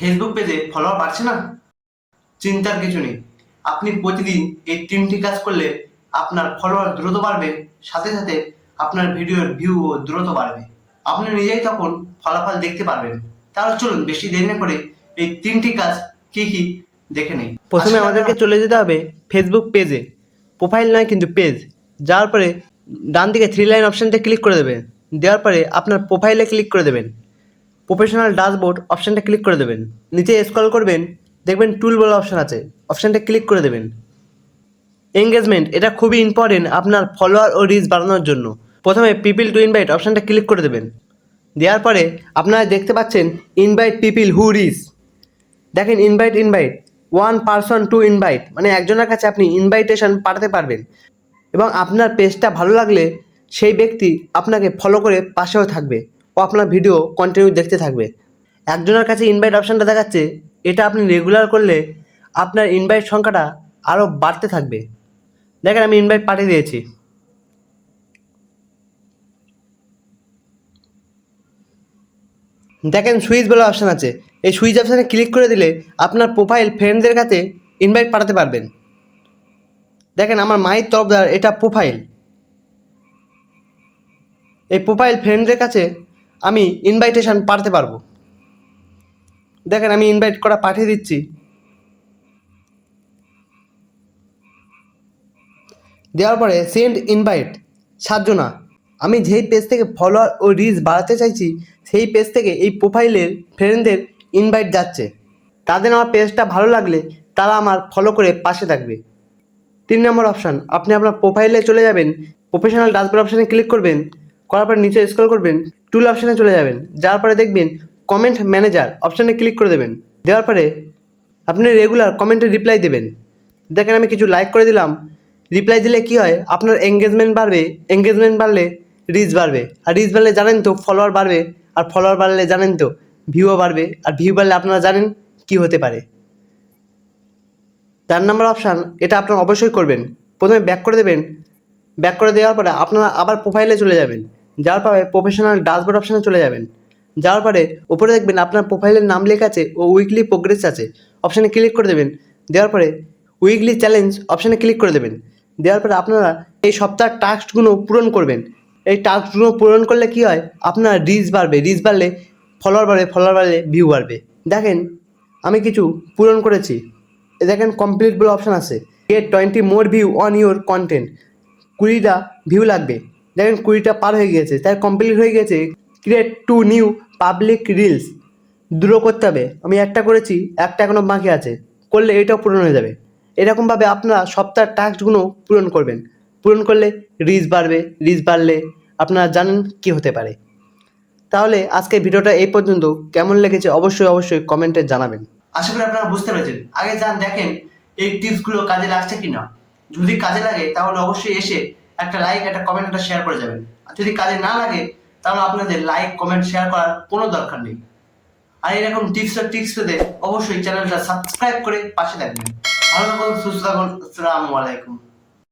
Facebook পেজে follower বাড়ছে না? চিন্তার কিছু নেই। আপনি প্রতিদিন এই তিনটি কাজ করলে আপনার ফলোয়ার দ্রুত বাড়বে সাথে সাথে আপনার ভিডিওর ভিউও দ্রুত বাড়বে। আপনি নিজেই তখন ফলাফল দেখতে পারবেন। তাহলে চলুন বেশি দেরি না করে এই তিনটি কাজ কি কি দেখে নেই। প্রথমে আমাদেরকে চলে যেতে হবে ফেসবুক পেজে প্রোফাইল নয় কিন্তু পেজ যাওয়ার পরে ডান দিকে থ্রি লাইন অপশানটা ক্লিক করে দেবেন। দেওয়ার পরে আপনার প্রোফাইলে ক্লিক করে দেবেন। প্রফেশনাল ড্যাশবোর্ড অপশানটা ক্লিক করে দেবেন। নিচে স্ক্রল করবেন, দেখবেন টুল বলে অপশান আছে। অপশানটা ক্লিক করে দেবেন। এঙ্গেজমেন্ট এটা খুবই ইম্পর্টেন্ট আপনার ফলোয়ার ও রিচ বাড়ানোর জন্য। প্রথমে পিপিল টু ইনভাইট অপশানটা ক্লিক করে দেবেন। দেওয়ার পরে আপনারা দেখতে পাচ্ছেন ইনভাইট পিপিল হু রিচ দেখেন invite invite one person to invite মানে একজনের কাছে আপনি ইনভাইটেশন পাঠাতে পারবেন। এবং আপনার পেজটা ভালো লাগলে সেই ব্যক্তি আপনাকে ফলো করে পাশেও থাকবে। আপনার ভিডিও কন্টিনিউ দেখতে থাকবে। একজনের কাছে ইনভাইট অপশানটা দেখাচ্ছে, এটা আপনি রেগুলার করলে আপনার ইনভাইট সংখ্যাটা আরও বাড়তে থাকবে। দেখেন আমি ইনভাইট পাঠিয়ে দিয়েছি। দেখেন সুইচ বলে অপশান আছে। এই সুইচ অপশানে ক্লিক করে দিলে আপনার প্রোফাইল ফ্রেন্ডদের কাছে ইনভাইট পাঠাতে পারবেন। দেখেন আমার মায়ের তরফদার এটা প্রোফাইল এই প্রোফাইল ফ্রেন্ডদের কাছে আমি ইনভাইটেশন পাঠাতে পারব। দেখেন, আমি ইনভাইট করা পাঠিয়ে দিচ্ছি। দেওয়ার পরে সেন্ড ইনভাইট সাতজনা। আমি যেই পেজ থেকে ফলোয়ার ও রিচ বাড়াতে চাইছি, সেই পেজ থেকে এই প্রোফাইলের ফ্রেন্ডদের ইনভাইট যাচ্ছে। তাদের আমার পেজটা ভালো লাগলে তারা আমার ফলো করে পাশে থাকবে। তিন নম্বর অপশান আপনি আপনার প্রোফাইলে চলে যাবেন প্রফেশনাল ড্যাশবোর্ড অপশানে ক্লিক করবেন। করার পর নিচে স্ক্রল করবেন টুল অপশানে চলে যাবেন। যাওয়ার পরে দেখবেন কমেন্ট ম্যানেজার অপশানে ক্লিক করে দেবেন। দেওয়ার পরে আপনি রেগুলার কমেন্টে রিপ্লাই দেবেন। দেখেন আমি কিছু লাইক করে দিলাম। রিপ্লাই দিলে কি হয়? আপনার এঙ্গেজমেন্ট বাড়বে এঙ্গেজমেন্ট বাড়লে রিচ বাড়বে। আর রিচ বাড়লে জানেন তো ফলোয়ার বাড়বে। আর ফলোয়ার বাড়লে জানেন তো ভিউও বাড়বে। আর ভিউ বাড়লে আপনারা জানেন কি হতে পারে। চার নম্বর অপশান এটা আপনারা অবশ্যই করবেন। প্রথমে ব্যাক করে দেবেন। ব্যাক করে দেওয়ার পরে আপনারা আবার প্রোফাইলে চলে যাবেন। যাওয়ার পরে প্রফেশনাল ড্যাশবোর্ড অপশানে চলে যাবেন। যাওয়ার পরে উপরে দেখবেন আপনার প্রোফাইলের নাম লেখা আছে ও উইকলি প্রোগ্রেস আছে। অপশানে ক্লিক করে দেবেন। দেওয়ার পরে উইকলি চ্যালেঞ্জ অপশানে ক্লিক করে দেবেন। দেওয়ার পরে আপনারা এই সপ্তাহের টাস্কগুলো পূরণ করবেন। এই টাস্কগুলো পূরণ করলে কি হয়? আপনার রিচ বাড়বে। রিচ বাড়লে ফলোয়ার বাড়বে ফলোয়ার বাড়লে ভিউ বাড়বে। দেখেন, আমি কিছু পূরণ করেছি। এ দেখেন কমপ্লিট বলে অপশান আছে। Get twenty more view on your content কুড়িটা ভিউ লাগবে। দেখেন কুড়িটা পার হয়ে গিয়েছে তাই কমপ্লিট হয়ে গেছে create to new public reels দ্রুত করতে হবে, আমি একটা করেছি, একটা এখনও বাকি আছে, করলে এটাও পূরণ হয়ে যাবে। এরকমভাবে আপনারা সপ্তাহের টাস্কগুলো পূরণ করবেন। পূরণ করলে রিচ বাড়বে রিচ বাড়লে আপনারা জানেন কি হতে পারে। তাহলে আজকে ভিডিওটা এই পর্যন্ত, কেমন লেগেছে অবশ্যই অবশ্যই কমেন্টে জানাবেন। আশা করি আপনারা বুঝতে পেরেছেন। আগে যান, দেখেন এই টিপসগুলো কাজে লাগছে কিনা। যদি কাজে লাগে, তাহলে অবশ্যই এসে একটা লাইক একটা কমেন্ট একটা শেয়ার করে যাবেন। আর যদি কাজে না লাগে, তাহলে আপনাদের লাইক কমেন্ট শেয়ার করার কোনো দরকার নেই। আর এরকম টিপস আর টিপস পেতে অবশ্যই চ্যানেলটা সাবস্ক্রাইব করে পাশে থাকবেন। ভালো থাকুন, সুস্থ থাকুন, আসসালামু আলাইকুম।